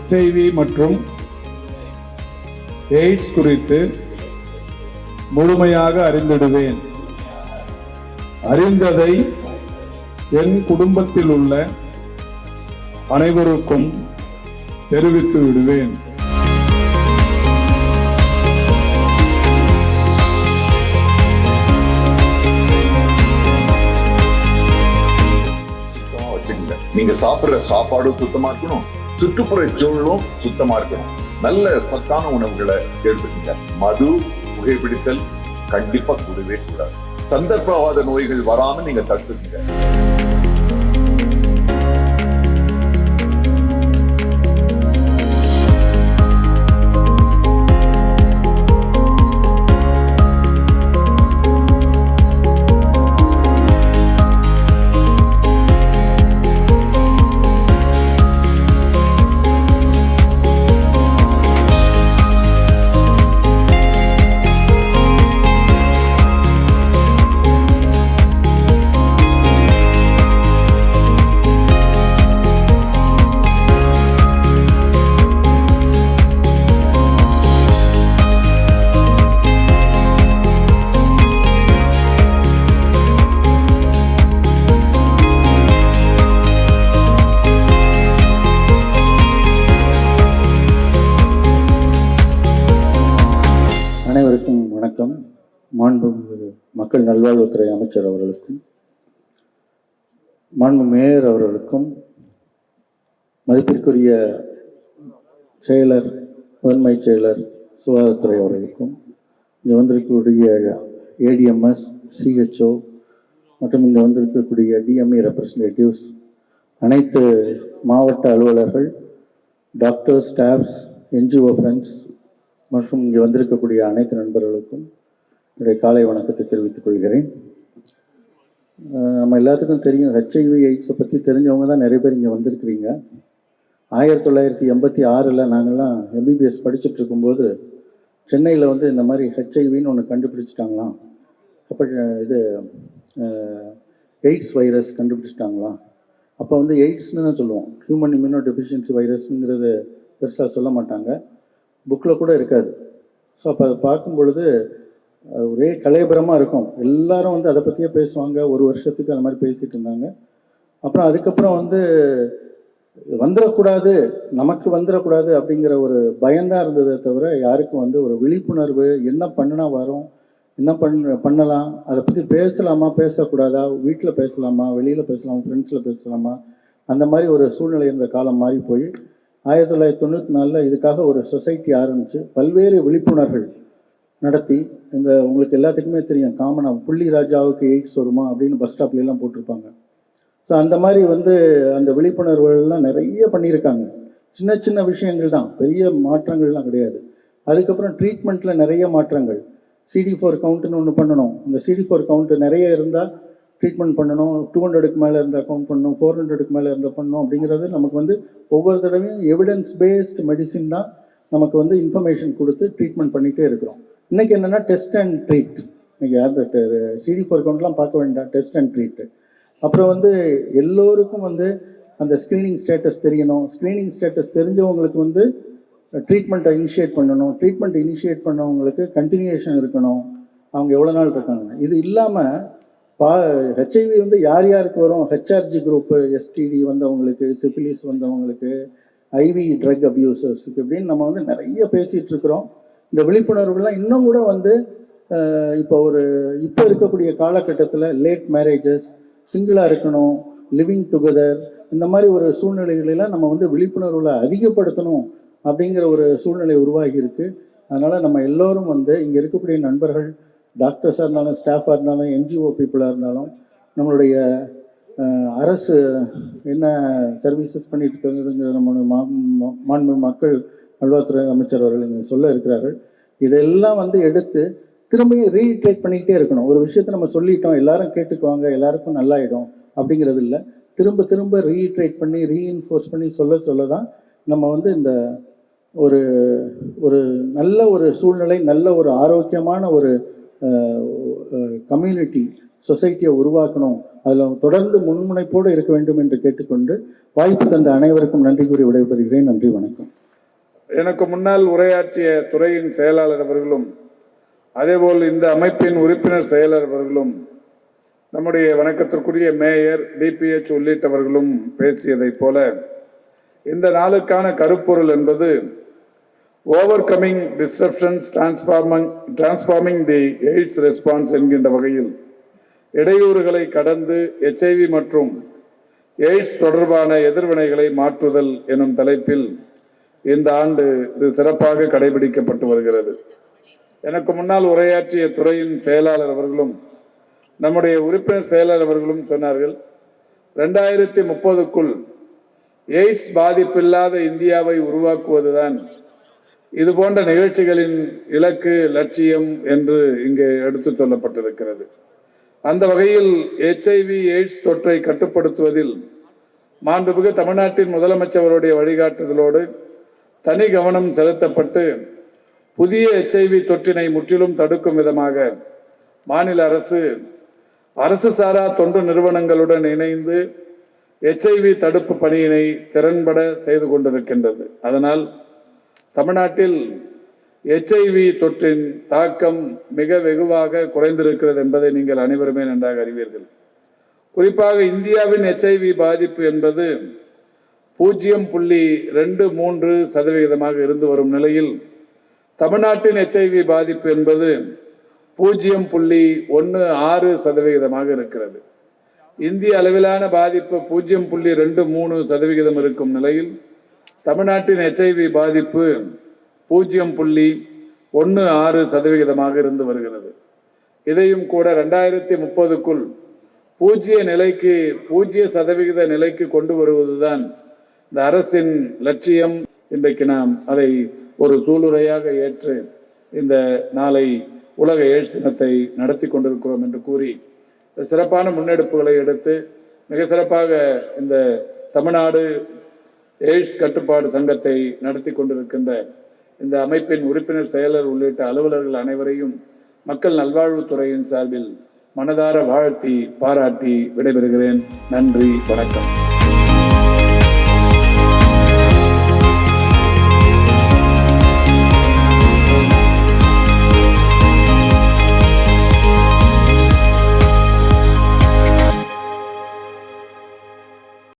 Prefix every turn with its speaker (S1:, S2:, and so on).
S1: HIV மற்றும் AIDS குறித்து முழுமையாக அறிந்திடுவேன். அறிந்ததை என் குடும்பத்தில் உள்ள அனைவருக்கும் தெரிவித்து விடுவேன்.
S2: நீங்க சாப்பிடுற சாப்பாடும் சுத்தமா இருக்கணும். சுற்றுப்புற சூழலும் சுத்தமா இருக்கணும். நல்ல சத்தான உணவுகளை எடுத்துக்கங்க. மது புகைப்பிடித்தல் கண்டிப்பா கூடவே கூடாது. சந்தர்ப்பவாத நோய்கள் வராம நீங்க தடுத்துக்கங்க.
S3: அனைவருக்கும் வணக்கம். மாண்புமிகு மக்கள் நல்வாழ்வுத்துறை அமைச்சர் அவர்களுக்கும் மாண்பு மேயர் அவர்களுக்கும் மதிப்பிற்குரிய செயலர் முதன்மை செயலர் சுகாதாரத்துறை அவர்களுக்கும் இங்கே வந்திருக்கக்கூடிய ஏடிஎம்எஸ் சிஹெச்ஓ மற்றும் இங்கே வந்திருக்கக்கூடிய டிஎம்இ ரெப்ரசன்டேட்டிவ்ஸ் அனைத்து மாவட்ட அலுவலர்கள் டாக்டர்ஸ் ஸ்டாஃப்ஸ் என்ஜிஓ ஃப்ரெண்ட்ஸ் மற்றும் இங்கே வந்திருக்கக்கூடிய அனைத்து நண்பர்களுக்கும் என்னுடைய காலை வணக்கத்தை தெரிவித்துக் கொள்கிறேன். நம்ம எல்லாத்துக்கும் தெரியும் ஹெச்ஐவி எய்ட்ஸை பற்றி தெரிஞ்சவங்க தான் நிறைய பேர் இங்கே வந்திருக்கிறீங்க. ஆயிரத்தி தொள்ளாயிரத்தி எண்பத்தி ஆறில் நாங்கள்லாம் எம்பிபிஎஸ் படிச்சுட்டு இருக்கும்போது சென்னையில் வந்து இந்த மாதிரி ஹெச்ஐவின்னு ஒன்று கண்டுபிடிச்சிட்டாங்களாம். அப்போ இது எய்ட்ஸ் வைரஸ் கண்டுபிடிச்சிட்டாங்களாம். அப்போ வந்து எய்ட்ஸ்னு தான் சொல்லுவோம். ஹியூமன் இம்யூனோ டெஃபிஷியன்சி வைரஸ்ங்கிறது பெருசாக சொல்ல மாட்டாங்க. புக்கில் கூட இருக்காது. ஸோ அப்போ அதை பார்க்கும் பொழுது அது ஒரே கலைபரமாக இருக்கும். எல்லாரும் வந்து அதை பற்றியே பேசுவாங்க. ஒரு வருஷத்துக்கு அந்த மாதிரி பேசிகிட்டு இருந்தாங்க. அப்புறம் அதுக்கப்புறம் வந்து வந்துடக்கூடாது நமக்கு வந்துடக்கூடாது அப்படிங்கிற ஒரு பயம்தான் இருந்ததை தவிர யாருக்கும் வந்து ஒரு விழிப்புணர்வு என்ன பண்ணினா வரும் என்ன பண்ண பண்ணலாம் அதை பற்றி பேசலாமா பேசக்கூடாதா வீட்டில் பேசலாமா வெளியில் பேசலாமா ஃப்ரெண்ட்ஸில் பேசலாமா அந்த மாதிரி ஒரு சூழ்நிலை இருந்த காலம் மாறி போய் ஆயிரத்தி தொள்ளாயிரத்தி தொண்ணூற்றி நாலில் இதுக்காக ஒரு சொசைட்டி ஆரம்பித்து பல்வேறு விழிப்புணர்கள் நடத்தி இந்த உங்களுக்கு எல்லாத்துக்குமே தெரியும் காமனாக புள்ளி ராஜாவுக்கு எய்ட்ஸ் வருமா அப்படின்னு பஸ் ஸ்டாப்லாம் போட்டிருப்பாங்க. ஸோ அந்த மாதிரி வந்து அந்த விழிப்புணர்வுகள்லாம் நிறைய பண்ணியிருக்காங்க. சின்ன சின்ன விஷயங்கள் தான் பெரிய மாற்றங்கள்லாம் கிடையாது. அதுக்கப்புறம் ட்ரீட்மெண்ட்டில் நிறைய மாற்றங்கள். சிடி ஃபோர் கவுண்ட்டுன்னு ஒன்று பண்ணணும். இந்த சிடி ஃபோர் கவுண்ட்டு நிறைய இருந்தால் ட்ரீட்மெண்ட் பண்ணணும் டூ ஹண்ட்ரடுக்கு மேலே இருந்தால் கவுண்ட் பண்ணணும் ஃபோர் ஹண்ட்ரடுக்கு மேலே இருந்தால் பண்ணணும் அப்படிங்கிறது நமக்கு வந்து ஒவ்வொரு தடவையும் எவிடன்ஸ் பேஸ்டு மெடிசின் தான் நமக்கு வந்து இன்ஃபர்மேஷன் கொடுத்து ட்ரீட்மெண்ட் பண்ணிகிட்டே இருக்கிறோம். இன்றைக்கி என்னென்னா டெஸ்ட் அண்ட் ட்ரீட் இன்றைக்கி யார் சிடி ஃபோர் கவுண்ட்லாம் பார்க்க வேண்டாம் டெஸ்ட் அண்ட் ட்ரீட் அப்புறம் வந்து எல்லோருக்கும் வந்து அந்த ஸ்க்ரீனிங் ஸ்டேட்டஸ் தெரியணும். ஸ்க்ரீனிங் ஸ்டேட்டஸ் தெரிஞ்சவங்களுக்கு வந்து ட்ரீட்மெண்ட்டை இனிஷியேட் பண்ணணும். ட்ரீட்மெண்ட் இனிஷியேட் பண்ணவங்களுக்கு கண்டினியூஷன் இருக்கணும். அவங்க எவ்வளோ நாள் இருக்காங்க? இது இல்லாமல் பா ஹெச்ஐவி வந்து யார் யாருக்கு வரும்? ஹெச்ஆர்ஜி குரூப்பு எஸ்டிடி வந்தவங்களுக்கு சிபிலிஸ் வந்தவங்களுக்கு ஐவி ட்ரக் அப்யூசர்ஸுக்கு இப்படின்னு நம்ம வந்து நிறைய பேசிகிட்டு இருக்கிறோம். இந்த விழிப்புணர்வுலாம் இன்னும் கூட வந்து இப்போ ஒரு இப்போ இருக்கக்கூடிய காலகட்டத்தில் லேட் மேரேஜஸ் சிங்கிளாக இருக்கணும் லிவிங் டுகெதர் இந்த மாதிரி ஒரு சூழ்நிலைகளெல்லாம் நம்ம வந்து விழிப்புணர்வில் அதிகப்படுத்தணும் அப்படிங்கிற ஒரு சூழ்நிலை உருவாகி இருக்குது அதனால் நம்ம எல்லோரும் வந்து இங்கே இருக்கக்கூடிய நண்பர்கள் டாக்டர்ஸாக இருந்தாலும் ஸ்டாஃபாக இருந்தாலும் என்ஜிஓ பீப்புளாக இருந்தாலும் நம்மளுடைய அரசு என்ன சர்வீசஸ் பண்ணிட்டு இருக்காங்கிறதுங்கிற நம்மளுடைய மா மா- மாண்பு மக்கள் நல்வாழ்வுத்துறை அமைச்சர் அவர்கள் இங்கே சொல்ல இருக்கிறார்கள். இதெல்லாம் வந்து எடுத்து திரும்பியும் ரீட்ரேட் பண்ணிக்கிட்டே இருக்கணும். ஒரு விஷயத்தை நம்ம சொல்லிட்டோம் எல்லாரும் கேட்டுக்குவாங்க எல்லாருக்கும் நல்லாயிடும் அப்படிங்கிறது இல்லை. திரும்ப திரும்ப ரீட்ரேட் பண்ணி ரீஇன்ஃபோர்ஸ் பண்ணி சொல்ல சொல்ல தான் நம்ம வந்து இந்த ஒரு ஒரு நல்ல ஒரு சூழ்நிலை நல்ல ஒரு ஆரோக்கியமான ஒரு கம்யூனிட்டி சொசைட்டியை உருவாக்கணும். அதில் தொடர்ந்து முன்முனைப்போடு இருக்க வேண்டும் என்று கேட்டுக்கொண்டு வாய்ப்பு தந்த அனைவருக்கும் நன்றி கூறி விடைபெறுகிறேன். நன்றி வணக்கம்.
S1: எனக்கு முன்னால் உரையாற்றிய துறையின் செயலாளர் அவர்களும் அதேபோல் இந்த அமைப்பின் உறுப்பினர் செயலர் அவர்களும் நம்முடைய வணக்கத்திற்குரிய மேயர் டிபிஎச் உள்ளிட்டவர்களும் பேசியதைப் போல இந்த நாளுக்கான கருப்பொருள் என்பது overcoming disruptions transforming transforming the AIDS response என்கின்ற வகையில் இடையூறுகளை கடந்து எச்ஐவி மற்றும் எய்ட்ஸ் தொடர்பான எதிர்வினைகளை மாற்றுதல் எனும் தலைப்பில் இந்த ஆண்டு இது சிறப்பாக கடைபிடிக்கப்பட்டு வருகிறது. எனக்கு முன்னால் உரையாற்றிய துறையின் செயலாளர் அவர்களும் நம்முடைய உறுப்பினர் செயலாளர் அவர்களும் சொன்னார்கள் ரெண்டாயிரத்தி முப்பதுக்குள் எய்ட்ஸ் பாதிப்பில்லாத இந்தியாவை உருவாக்குவதுதான் இது போன்ற நிகழ்ச்சிகளின் இலக்கு லட்சியம் என்று இங்கே எடுத்து சொல்லப்பட்டிருக்கிறது. அந்த வகையில் எச்ஐவி எய்ட்ஸ் தொற்றை கட்டுப்படுத்துவதில் மாண்புமிகு தமிழ்நாட்டின் முதலமைச்சருடைய வழிகாட்டுதலோடு தனி கவனம் செலுத்தப்பட்டு புதிய எச்ஐவி தொற்றினை முற்றிலும் தடுக்கும் விதமாக மாநில அரசு அரசு சாரா தொண்டு நிறுவனங்களுடன் இணைந்து எச்ஐவி தடுப்பு பணியினை திறன்பட செய்து கொண்டிருக்கின்றது. அதனால் தமிழ்நாட்டில் எச்ஐவி தொற்றின் தாக்கம் மிக வெகுவாக குறைந்திருக்கிறது என்பதை நீங்கள் அனைவருமே நன்றாக அறிவீர்கள். குறிப்பாக இந்தியாவின் எச்ஐவி பாதிப்பு என்பது பூஜ்ஜியம் புள்ளி ரெண்டு மூன்று சதவிகிதமாக இருந்து வரும் நிலையில் தமிழ்நாட்டின் எச்ஐவி பாதிப்பு என்பது பூஜ்ஜியம் புள்ளி ஒன்று ஆறு சதவிகிதமாக இருக்கிறது. இந்திய அளவிலான பாதிப்பு பூஜ்ஜியம் புள்ளி ரெண்டு மூணு சதவிகிதம் இருக்கும் நிலையில் தமிழ்நாட்டின் எச்ஐவி பாதிப்பு பூஜ்ஜியம் புள்ளி ஒன்று ஆறு சதவிகிதமாக இருந்து வருகிறது. இதையும் கூட ரெண்டாயிரத்தி முப்பதுக்குள் பூஜ்ஜிய நிலைக்கு பூஜ்ஜிய சதவிகித நிலைக்கு கொண்டு வருவதுதான் இந்த அரசின் லட்சியம். இன்றைக்கு நாம் அதை ஒரு சூளுரையாக ஏற்று இந்த நாளை உலக எய்ட்ஸ் தினத்தை நடத்தி கொண்டிருக்கிறோம் என்று கூறி சிறப்பான முன்னெடுப்புகளை எடுத்து மிக சிறப்பாக இந்த தமிழ்நாடு எய்ட்ஸ் கட்டுப்பாடு சங்கத்தை நடத்தி கொண்டிருக்கின்ற இந்த அமைப்பின் உறுப்பினர் செயலர் உள்ளிட்ட அலுவலர்கள் அனைவரையும் மக்கள் நல்வாழ்வுத்துறையின் சார்பில் மனதார வாழ்த்தி பாராட்டி விடைபெறுகிறேன். நன்றி வணக்கம்.